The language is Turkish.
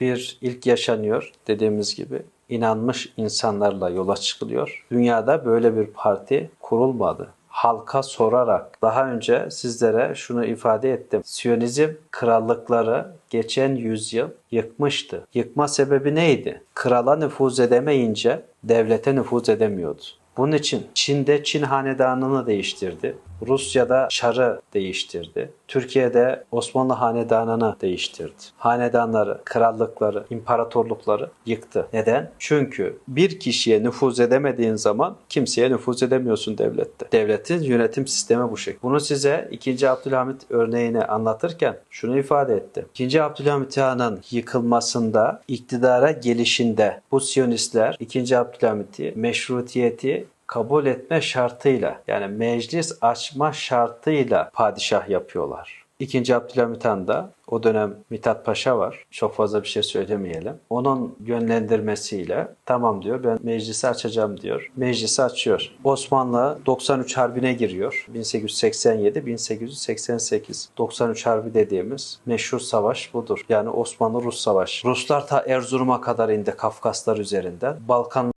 Bir ilk yaşanıyor dediğimiz gibi. inanmış insanlarla yola çıkılıyor. Dünyada böyle bir parti kurulmadı. Halka sorarak daha önce sizlere şunu ifade ettim. Siyonizm krallıkları geçen yüzyıl yıkmıştı. Yıkma sebebi neydi? Krala nüfuz edemeyince devlete nüfuz edemiyordu. Bunun için Çin'de Çin hanedanını değiştirdi. Rusya'da Çar'ı değiştirdi. Türkiye'de Osmanlı hanedanını değiştirdi. Hanedanları, krallıkları, imparatorlukları yıktı. Neden? Çünkü bir kişiye nüfuz edemediğin zaman kimseye nüfuz edemiyorsun devlette. Devletin yönetim sistemi bu şekilde. Bunu size 2. Abdülhamit örneğini anlatırken şunu ifade etti. 2. Abdülhamit Han'ın yıkılmasında, iktidara gelişinde bu Siyonistler 2. Abdülhamit'i meşrutiyeti kabul etme şartıyla yani meclis açma şartıyla padişah yapıyorlar. İkinci Abdülhamit Han da o dönem Mithat Paşa var. Çok fazla bir şey söylemeyelim. Onun yönlendirmesiyle tamam diyor ben meclisi açacağım diyor. Meclisi açıyor. Osmanlı 93 Harbi'ne giriyor. 1887-1888. 93 Harbi dediğimiz meşhur savaş budur. Yani Osmanlı-Rus savaşı. Ruslar ta Erzurum'a kadar indi Kafkaslar üzerinden. Balkan